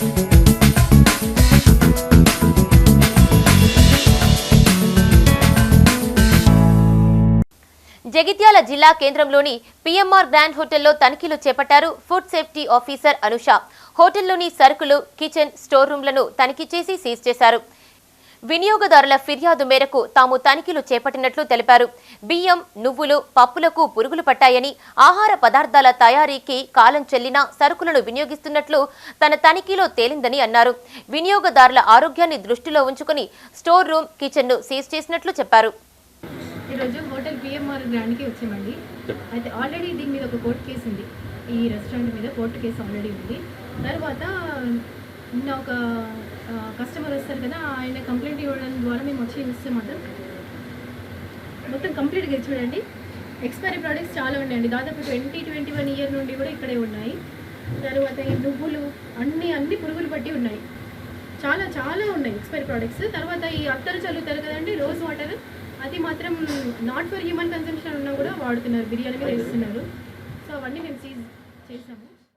జగిత్యాల జిల్లా కేంద్రంలోని PMR grand హోటల్లో తనిఖీలు చేపట్టారు ఫుడ్ సేఫ్టీ ఆఫీసర్ అనుష. హోటల్లోని సరుకులు కిచెన్ స్టోర్ రూమ్లను తనిఖీ చేసి సీజ్ చేశారు. వినియోగదారుల ఫిర్యాదు మేరకు తాము తనిఖీలు చేపట్టినట్లు తెలిపారు. బియ్యం నువ్వులు పప్పులకు పురుగులు పట్టాయని ఆహార పదార్థాల తయారీకి కాలం చెల్లిన సరుకులను వినియోగిస్తున్నట్లు తన తనిఖీలో తేలిందని అన్నారు. వినియోగదారుల ఆరోగ్యాన్ని దృష్టిలో ఉంచుకుని స్టోర్ రూమ్ కిచెన్ను సీజ్ చేసినట్లు చెప్పారు. ఈరోజు హోటల్ పిఎంఆర్ గ్రాండ్కి వచ్చామండి. అయితే ఆల్రెడీ దీని మీద ఒక కోర్టు కేసు ఉంది ఈ రెస్టారెంట్ మీద కోర్టు కేసు ఆల్రెడీ ఉంది. తర్వాత నిన్న ఒక కస్టమర్ వస్తారు కదా ఆయన కంప్లైంట్ ఇవ్వడం ద్వారా మేము వచ్చి ఇస్తే మాత్రం మొత్తం కంప్లీట్గా చూడండి. ఎక్స్పైరీ ప్రోడక్ట్స్ చాలా ఉన్నాయండి. దాదాపు ట్వంటీ ట్వంటీ వన్ ఇయర్ నుండి కూడా ఇక్కడే ఉన్నాయి. తర్వాత ఈ నువ్వులు అన్ని అన్ని పురుగులు పట్టి ఉన్నాయి. చాలా చాలా ఉన్నాయి ఎక్స్పైరీ ప్రోడక్ట్స్ తర్వాత ఈ అత్తరు చల్లుతారు కదండి రోజ్ వాటర్ అది మాత్రం నాట్ ఫర్ హ్యూమన్ కన్సంప్షన్ ఉన్నా కూడా వాడుతున్నారు. బిర్యానీ మీద వేస్తున్నారు. సో అవన్నీ మేము సీజ్ చేసాము.